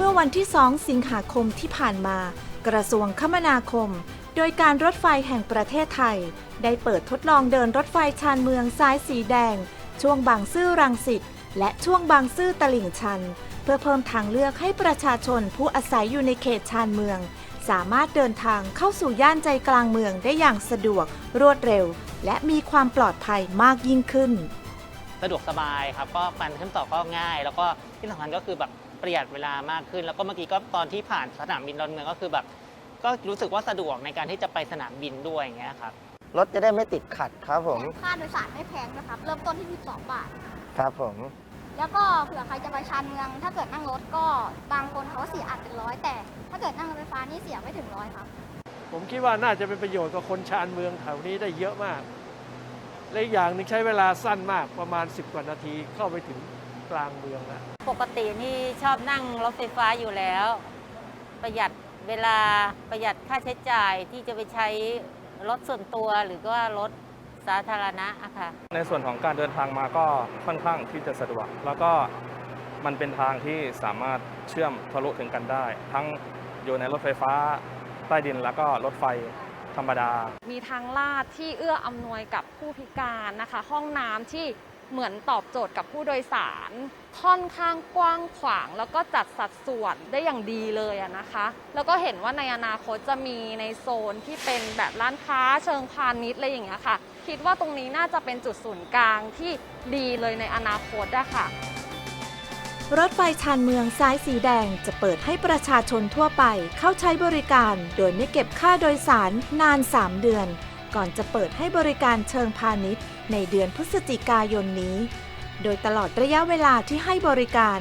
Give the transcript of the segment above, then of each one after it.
เมื่อวันที่ 2 สิงหาคมที่ผ่านมา กระทรวงคมนาคม โดยการรถไฟแห่งประเทศไทย ได้เปิดทดลองเดินรถไฟชานเมืองสายสีแดง ช่วงบางซื่อรังสิตและช่วงบางซื่อตลิ่งชัน เพื่อเพิ่มทางเลือกให้ประชาชนผู้อาศัยอยู่ในเขตชานเมือง สามารถเดินทางเข้าสู่ย่านใจกลางเมืองได้อย่างสะดวก รวดเร็ว และมีความปลอดภัยมากยิ่งขึ้น สะดวกสบายครับก็การเชื่อมต่อก็ง่าย แล้วก็ที่สำคัญก็คือแบบ ประหยัดเวลามากขึ้น แล้วก็เมื่อกี้ก็ตอนที่ผ่านสนามบินดอนเมืองก็คือแบบ ก็รู้สึกว่าสะดวกในการที่จะไปสนามบินด้วยอย่างเงี้ยครับ รถจะได้ไม่ติดขัดครับผม ค่าโดยสารไม่แพงนะครับ เริ่มต้นที่ 12 บาท ครับผม แล้วก็เผื่อใครจะไปชานเมือง ถ้าเกิดนั่งรถก็บางคนเขาเสียอาจเป็นร้อยแต่ ถ้าเกิดนั่งรถไฟฟ้านี่เสียไม่ถึงร้อยครับ ผมคิดว่าน่าจะเป็นประโยชน์กับคนชานเมืองแถวนี้ได้เยอะมาก และอีกอย่างหนึงใช้เวลาสั้นมากประมาณ 10 กว่านาทีเข้าไปถึง กลางเมืองแล้วปกตินี่ชอบนั่งรถไฟฟ้าอยู่แล้ว ประหยัดเวลาประหยัดค่าใช้จ่ายที่จะไปใช้รถส่วนตัวหรือว่ารถสาธารณะอะค่ะ ในส่วนของการเดินทางมาก็ค่อนข้างที่จะสะดวก แล้วก็มันเป็นทางที่สามารถเชื่อมทะลุถึงกันได้ ทั้งอยู่ในรถไฟฟ้าใต้ดินแล้วก็รถไฟธรรมดา มีทางลาดที่เอื้ออำนวยกับผู้พิการนะคะ ห้องน้ำที่ เหมือนตอบโจทย์กับผู้โดยสาร ค่อนข้างกว้างขวาง แล้วก็จัดสัดส่วนได้อย่างดีเลยอะนะคะ แล้วก็เห็นว่าในอนาคตจะมีในโซนที่เป็นแบบร้านค้าเชิงพาณิชย์อะไรอย่างเงี้ยค่ะ คิดว่าตรงนี้น่าจะเป็นจุดศูนย์กลางที่ดีเลยในอนาคตอะค่ะ รถไฟชานเมืองสายสีแดงจะเปิดให้ประชาชนทั่วไปเข้าใช้บริการ โดยไม่เก็บค่าโดยสารนาน 3 เดือน ก่อนจะเปิดให้บริการเชิงพาณิชย์ ในเดือนพฤศจิกายนนี้ โดยตลอดระยะเวลาที่ให้บริการ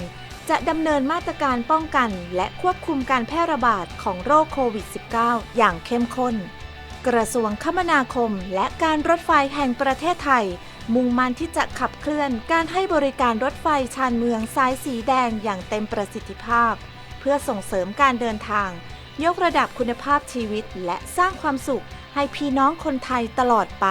จะดำเนินมาตรการป้องกันและควบคุมการแพร่ระบาดของโรคโควิด -19 อย่างเข้มข้น กระทรวงคมนาคมและการรถไฟแห่งประเทศไทย มุ่งมั่นที่จะขับเคลื่อนการให้บริการรถไฟชานเมืองสายสีแดงอย่างเต็มประสิทธิภาพ เพื่อส่งเสริมการเดินทาง ยกระดับคุณภาพชีวิตและสร้างความสุข ให้พี่น้องคนไทยตลอดไป